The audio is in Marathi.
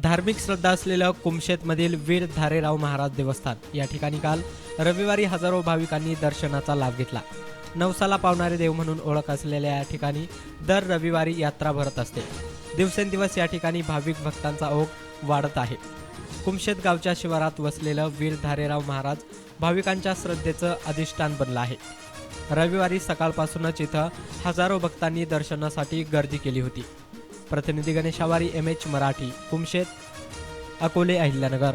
धार्मिक श्रद्धा असलेलं कुमशेतमधील वीर धारेराव महाराज देवस्थान. या ठिकाणी काल रविवारी हजारो भाविकांनी दर्शनाचा लाभ घेतला. नवसाला पावणारे देव म्हणून ओळख असलेल्या या ठिकाणी दर रविवारी यात्रा भरत असते. दिवसेंदिवस या ठिकाणी भाविक भक्तांचा ओघ वाढत आहे. कुमशेत गावच्या शिवारात वसलेलं वीर धारेराव महाराज भाविकांच्या श्रद्धेचं अधिष्ठान बनलं आहे. रविवारी सकाळपासूनच इथं हजारो भक्तांनी दर्शनासाठी गर्दी केली होती. प्रतिनिधी गणेशावारी एम एच मराठी कुमशेत अकोले अहिल्यानगर.